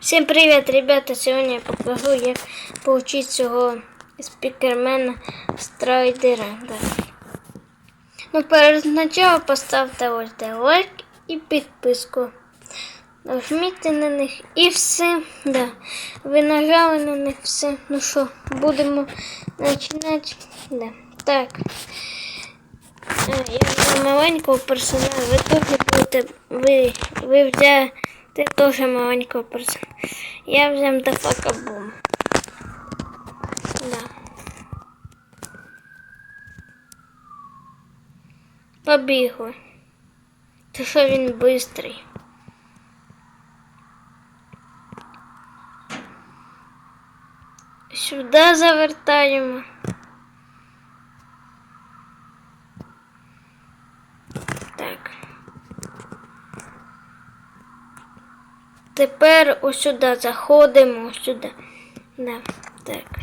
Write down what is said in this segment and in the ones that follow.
Всім привіт, ребята! Сьогодні я покажу, як получить цього спікермена страйдера. Ну, перед началом поставте ось де лайк і підписку. Нажміть на них і все. Да. Ви нажали на них все. Ну що, будемо починати. Да. Так. Е, Я маленького персонажа, ви теж будете, ви, ви взяти теж маленького персонажа. Я взяв Дафака Бум. Да. Побігли. Це що він бистрий. Сюди завертаємо. Так. Тепер ось сюди заходимо, сюди. Да, так.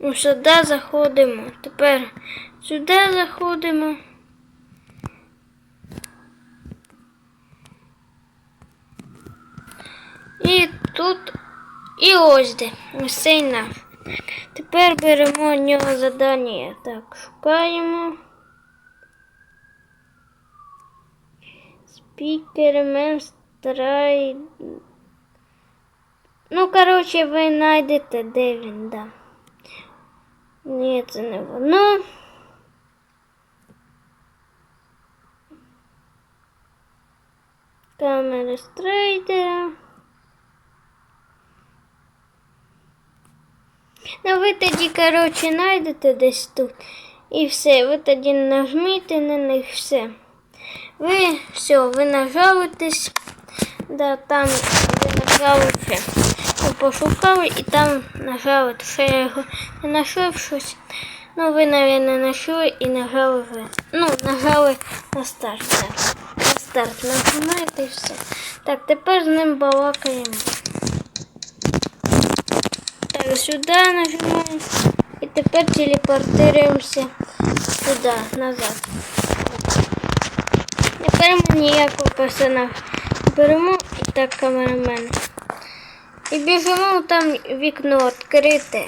Ось сюди заходимо. Тепер сюди заходимо. І тут, і ось де. Ось наш. Тепер беремо в нього задання. Так, шукаємо. Спікермен страй. Ну, коротше, ви знайдете, де він, да. Ні, це не воно. Камера страйдера. Ну, ви тоді, коротше, знайдете десь тут. І все, ви тоді нажміть на них все. Ви все, ви нажалитесь, да, там ви нажали все. Ви пошукали і там нажали, що я його не знайшов. Ну, ви, мабуть, знайшли і нажали ви. Ну, нажали на старт. Да. На старт нажимаєте і все. Так, тепер з ним балакаємо. Так, сюди нажимаємо. І тепер телепортуємося сюди, назад. Не беремо ніякого персонажа. Беремо так камерамен. І біжимо там вікно відкрите.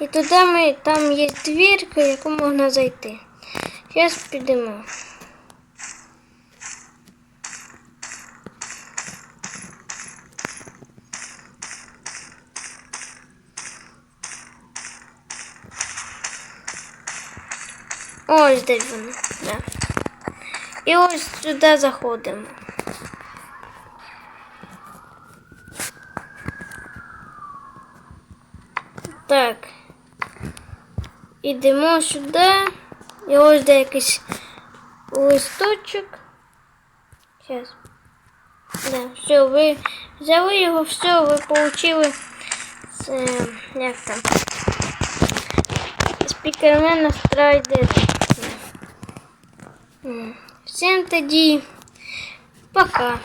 І туди ми, там є двірка, в яку можна зайти. Зараз підемо. Ось де воно. Да. І ось сюди заходимо. Так. Ідемо сюди. І ось де якийсь листочок. Зараз. Да, все, ви взяли його, все, ви получили це, як там? Спікермена страйдер. Всім тоді пока.